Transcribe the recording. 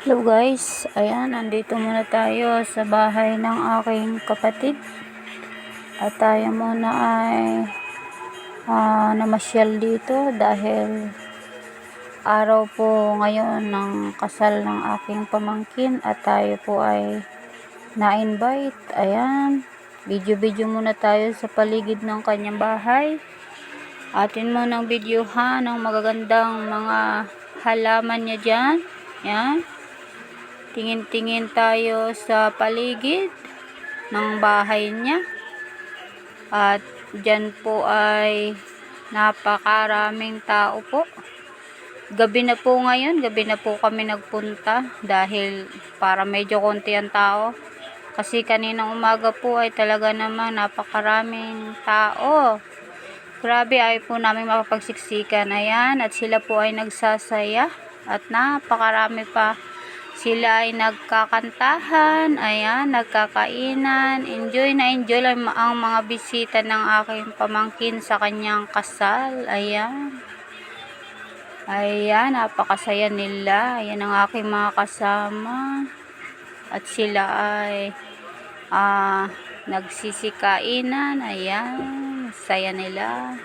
Hello guys, ayan, nandito muna tayo sa bahay ng aking kapatid. At tayo muna ay ah, namasyal dito dahil araw po ngayon ng kasal ng aking pamangkin at tayo po ay na-invite. Ayan, video-video muna tayo sa paligid ng kanyang bahay. Atin mo ng videohan ng magagandang mga halaman niya dyan. Yan. Tingin-tingin tayo sa paligid ng bahay niya. At dyan po ay napakaraming tao po. Gabi na po ngayon, gabi na po kami nagpunta dahil para medyo konti ang tao. Kasi kaninang umaga po ay talaga namang napakaraming tao. Grabe ay po namin makapagsiksikan. Ayan, at sila po ay nagsasaya. At napakarami pa. Sila ay nagkakantahan. Ayan, nagkakainan. Enjoy na enjoy lang ang mga bisita ng aking pamangkin sa kanyang kasal. Ayan. Ayan, napakasaya nila. Ayan ang aking mga kasama. At sila ay ah, nagsisikainan. Ayan, saya nila.